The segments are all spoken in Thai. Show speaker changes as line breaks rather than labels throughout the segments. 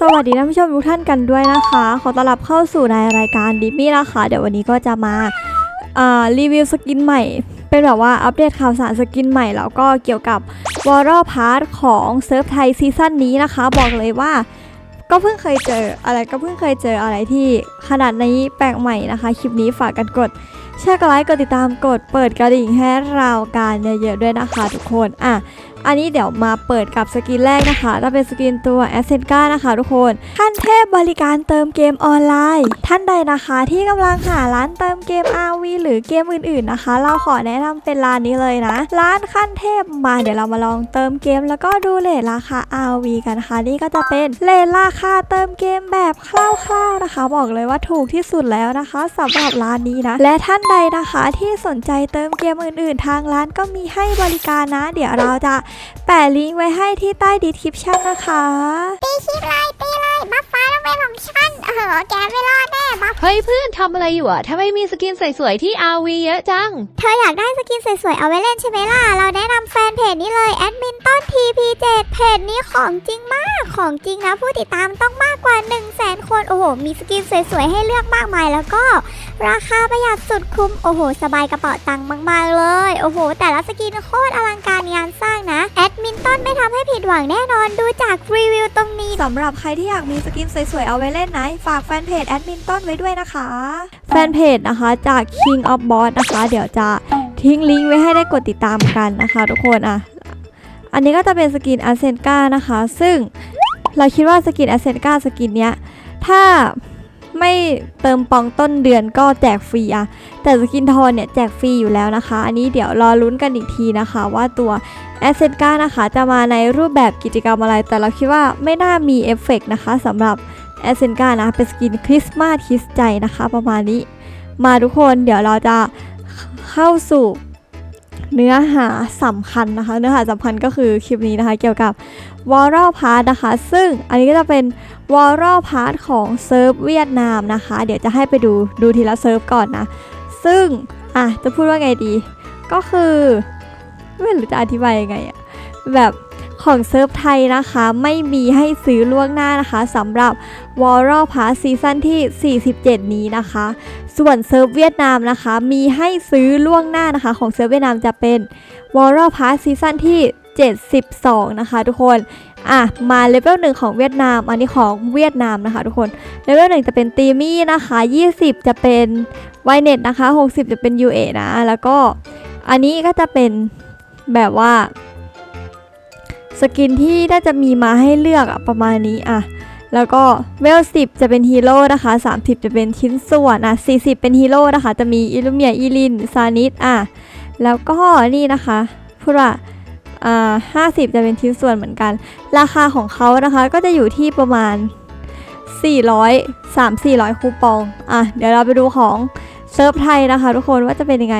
สวัสดีท่านผู้ชมทุกท่านกันด้วยนะคะ ขอต้อนรับเข้าสู่ในรายการดิมี่นะคะ เดี๋ยววันนี้ก็จะมาารีวิวสกินใหม่ เป็นแบบว่าอัปเดตข่าวสารสกินใหม่ แล้วก็เกี่ยวกับวอร์ r พาร์ทของเซิร์ฟไทยซีซั่นนี้นะคะ บอกเลยว่าก็เพิ่งเคยเจออะไรก็เพิ่งเคยเจออะไรที่ขนาดนี้แปลกใหม่นะคะ คลิปนี้ฝากกันกด แชร์กดไลค์กดติดตามกดเปิดกระดิ่งให้เราการเยอะๆด้วยนะคะทุกคนอะ อันนี้เดี๋ยวมาเปิดกับสกินแรกนะคะจะเป็นสกินตัว a s c e n t านะคะทุกคนขั้นเทพบริการเติมเกมออนไลน์ ท่านใดนะคะที่กำลังหาร้านเติมเกม RV หรือเกมอื่นๆนะคะ เราขอแนะนำเป็นร้านนี้เลยนะ ร้านขั้นเทพมาเดี๋ยวเรามาลองเติมเกม แล้วก็ดูเลทราคา RV กันนะคะนี่ก็จะเป็นเลทราคาเติมเกมแบบคร่าวๆนะคะ บอกเลยว่าถูกที่สุดแล้วนะคะสำหรับร้านนี้นะ และท่านใดนะคะที่สนใจเติมเกมอื่น ๆ ทางร้านก็มีให้บริการนะ เดี๋ยวเราจะแปะลิงก์ไว้ให้ที่ใต้ดีคริปชันนะคะ
ตีคลิปเลยตีเลยบัฟฟ้าต้องเป็นของฉันเออแกไม่รอดแน่บัฟ
เฮ้ยเพื่อนทำอะไรอยู่อะทำไมมีสกินสวยๆที่ RV เยอะจัง
เธออยากได้สกินสวยๆ เอาไว้เล่นใช่ไหมล่ะ เราแนะนำแฟนเพจนี้เลยแอดมินต้น TP7 เพจนี้ของจริงมาก ของจริงนะผู้ติดตามต้องมากกว่า 1 0 0 0 0แสนคน โอ้โห มีสกินสวยๆ ให้เลือกมากมายแล้วก็ ราคาประหยัดสุดคุ้ม โอ้โห สบายกระเป๋าตังค์มากๆเลย โอ้โห แต่ละสกินโคตรอลังการงานสร้าง ห้ผิดหวังแน่นอนดูจากรีวิวตรงนี้
สำหรับใครที่อยากมีสกินสวยๆเอาไว้เล่นนะฝากแฟนเพจแอดมินต้นไว้ด้วยนะคะ แฟนเพจนะคะจาก King of Boss นะคะ เดี๋ยวจะทิ้งลิงก์ไว้ให้ได้กดติดตามกันนะคะทุกคนอะอันนี้ก็จะเป็นสกินอาเซนกานะคะ ซึ่งเราคิดว่าสกินอาเซนกาสกินเนี้ยถ้า ไม่เติมปองต้นเดือนก็แจกฟรีอะแต่สกินทอนเนี่ยแจกฟรีอยู่แล้วนะคะ อันนี้เดี๋ยวรอลุ้นกันอีกทีนะคะ ว่าตัวแอสเซนกานะคะจะมาในรูปแบบกิจกรรมอะไร แต่เราคิดว่าไม่น่ามีเอฟเฟกต์นะคะสำหรับแอสเซนกานะเป็นสกินคริสต์มาสคิสใจนะคะ ประมาณนี้ มาทุกคนเดี๋ยวเราจะเข้าสู่เนื้อหาสำคัญนะคะ เนื้อหาสำคัญก็คือคลิปนี้นะคะ เกี่ยวกับวอล l พาร์ทนะคะ ซึ่งอันนี้ก็จะเป็น วอล l พาร์ทของเซิร์ฟเวียดนามนะคะ เดี๋ยวจะให้ไปดูดูทีละเซิร์ฟก่อนนะ ซึ่ง อะ จะพูดว่าไงดี ก็คือไม่รู้จะอธิบายยังไงอะแบบของเซิร์ฟไทยนะคะ ไม่มีให้ซื้อล่วงหน้านะคะสำหรับ w a r r p a s s ซีซั่นที่ 47 นี้นะคะ ส่วนเซิร์ฟเวียดนามนะคะ มีให้ซื้อล่วงหน้านะคะ ของเซิร์ฟเวียดนามจะเป็น w a r r p a s s ซีซั่นที่ 72 นะคะทุกคนอะมาเลเวลหนึ่งของเวียดนาม อันนี้ของเวียดนามนะคะทุกคนเลเวลหนึ่งจะเป็นตีมี่นะคะ 20 จะเป็นไวเน็ตนะคะ 60 จะเป็น UA นะแล้วก็อันนี้ก็จะเป็นแบบว่า สกินที่น่าจะมีมาให้เลือกอะประมาณนี้อะแล้วก็เวล10 จะเป็นฮีโร่นะคะ 30 จะเป็นชิ้นส่วนอะ40 เป็นฮีโร่นะคะ จะมีอิลูเมียอีลินซานิสอะแล้วก็นี่นะคะพูดว่า 50 จะเป็นชิ้นส่วนเหมือนกัน ราคาของเขานะคะก็จะอยู่ที่ประมาณ 400 3 400 คูปอง อะ เดี๋ยวเราไปดูของเซิร์ฟไทยนะคะ ทุกคนว่าจะเป็นยังไง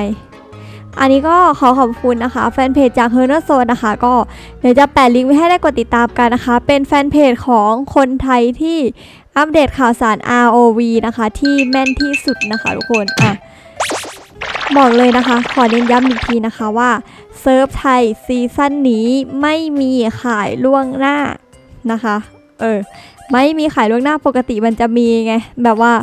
อันนี้ก็ขอขอบคุณนะคะ แฟนเพจจากเฮอร์เนอร์โซนนะคะ ก็เดี๋ยวจะแปะลิงก์ไว้ให้ได้กดติดตามกันนะคะ เป็นแฟนเพจของคนไทยที่อัปเดตข่าวสาร ROV นะคะ ที่แม่นที่สุดนะคะ ทุกคน อะ บอกเลยนะคะ ขอเน้นย้ำอีกทีนะคะว่าเซิร์ฟไทยซีซั่นนี้ไม่มีขายล่วงหน้านะคะ เออ ไม่มีขายล่วงหน้าปกติมันจะมีไง แบบว่า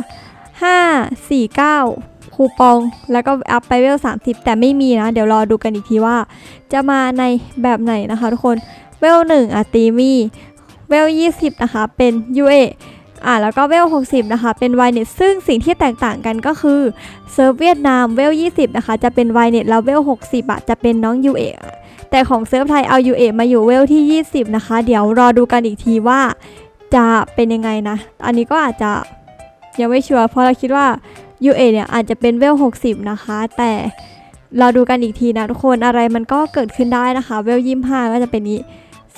5 4 9 คูปอง แล้วก็อัพไปเวล 30 แต่ไม่มีนะ เดี๋ยวรอดูกันอีกทีว่า จะมาในแบบไหนนะคะทุกคน เวล1อะตีมี่ เวล 20 นะคะ เป็น UA อะแล้วก็เวล 60 นะคะ เป็น y n e t ซึ่งสิ่งที่แตกต่างกันก็คือเซิร์ฟเวียดนามเวล 20 นะคะ จะเป็น y n e t แล้วเวล 60อะจะเป็นน้อง UA อะแต่ของเซิร์ฟไทยเอา UA มาอยู่เวลที่ 20 นะคะ เดี๋ยวรอดูกันอีกทีว่าจะเป็นยังไงนะ อันนี้ก็อาจจะยังไม่ชัวร์เพราะเราคิดว่า UA เนี่ยอาจจะเป็นเวล 60 นะคะ แต่เราดูกันอีกทีนะทุกคนอะไรมันก็เกิดขึ้นได้นะคะ เวล 25 ก็จะเป็นนี้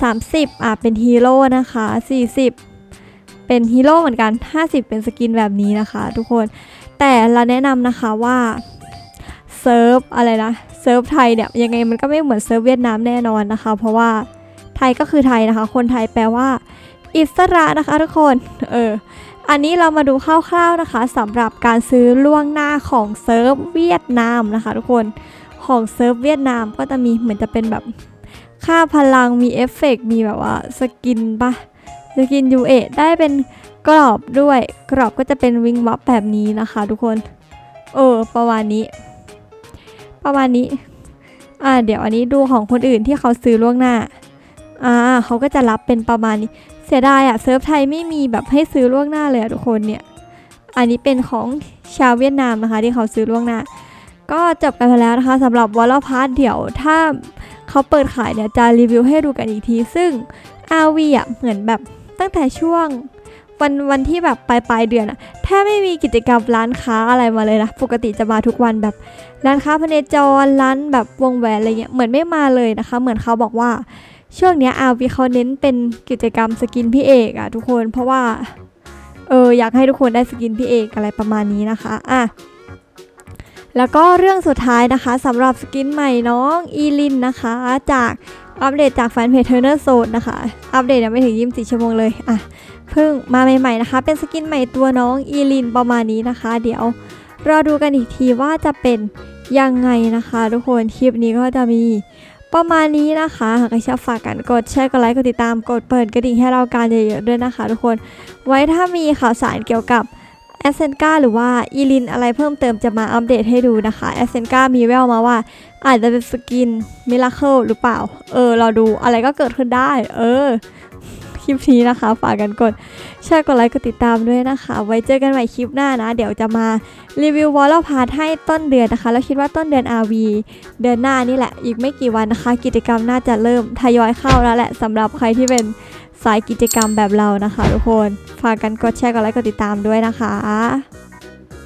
30อะเป็นฮีโร่นะคะ 40 เป็นฮีโร่เหมือนกัน 50 เป็นสกินแบบนี้นะคะ ทุกคน แต่เราแนะนำนะคะว่าเซิร์ฟอะไรนะเซิร์ฟไทยเนี่ยยังไงมันก็ไม่เหมือนเซิร์ฟเวียดนามแน่นอนนะคะ เพราะว่าไทยก็คือไทยนะคะ คนไทยแปลว่า อิสระนะคะทุกคนเอออันนี้เรามาดูคร่าวๆนะคะสำหรับการซื้อล่วงหน้าของเซิร์ฟเวียดนามนะคะทุกคนของเซิร์ฟเวียดนามก็จะมีเหมือนจะเป็นแบบค่าพลังมีเอฟเฟกต์มีแบบว่าสกินปะ สกินยูเอได้เป็นกรอบด้วย กรอบก็จะเป็นวิงวับแบบนี้นะคะทุกคน เออ ประมาณนี้ ประมาณนี้ อ่า เดี๋ยวอันนี้ดูของคนอื่นที่เขาซื้อล่วงหน้า อ่า เขาก็จะรับเป็นประมาณนี้ เสียดายอะเซิร์ฟไทยไม่มีแบบให้ซื้อล่วงหน้าเลยอะทุกคนเนี่ย อันนี้เป็นของชาวเวียดนามนะคะ ที่เขาซื้อล่วงหน้า ก็จบกันไปแล้วนะคะสำหรับวอลล์พาร์ทเดี๋ยวถ้าเขาเปิดขายเนี่ยจะรีวิวให้ดูกันอีกที ซึ่ง RV อะเหมือนแบบ ตั้งแต่ช่วงวันวันที่แบบปลายปลายเดือนอะแทบไม่มีกิจกรรมร้านค้าอะไรมาเลยนะปกติจะมาทุกวันแบบร้านค้าพเนจรร้านแบบวงแหวนอะไรเงี้ยเหมือนไม่มาเลยนะคะ เหมือนเขาบอกว่า ช่วงเนี้ย RV เขาเน้นเป็นกิจกรรมสกินพี่เอกอะทุกคนเพราะว่าเอออยากให้ทุกคนได้สกินพี่เอกอะไรประมาณนี้นะคะอะแล้วก็เรื่องสุดท้ายนะคะสำหรับสกินใหม่น้องอีลินนะคะจาก อัปเดตจากแฟนเพจเทอร์เนอร์โซนนะคะ อัปเดตยังไม่ถึง24ชั่วโมงเลยอะเพิ่งมาใหม่ๆนะคะ เป็นสกินใหม่ตัวน้องอีลินประมาณนี้นะคะ เดี๋ยวรอดูกันอีกทีว่าจะเป็นยังไงนะคะ ทุกคนคลิปนี้ก็จะมีประมาณนี้นะคะหากใครชอบฝากกันกดแชร์กดไลค์กดติดตามกดเปิดกระดิ่งให้เราการเยอะๆด้วยนะคะ ทุกคน ไว้ถ้ามีข่าวสารเกี่ยวกับ แอสเซนกาหรือว่าอีลินอะไรเพิ่มเติมจะมาอัปเดตให้ดูนะคะแอสเซนกามีแววมาว่า อาจจะเป็นสกินมิราเคิลหรือเปล่า เออ เราดูอะไรก็เกิดขึ้นได้ เออ ลิปนี้นะคะ ฝากกันกดแชร์กดไลค์กดติดตามด้วยนะคะ ไว้เจอกันใหม่คลิปหน้านะ เดี๋ยวจะมารีวิววอลพาร์ทให้ต้นเดือนนะคะ แล้วคิดว่าต้นเดือน RV เดือนหน้านี่แหละ อีกไม่กี่วันนะคะ กิจกรรมน่าจะเริ่มทยอยเข้าแล้วแหละสำหรับใครที่เป็นสายกิจกรรมแบบเรานะคะ ทุกคน ฝากกันกดแชร์กดไลค์กดติดตามด้วยนะคะ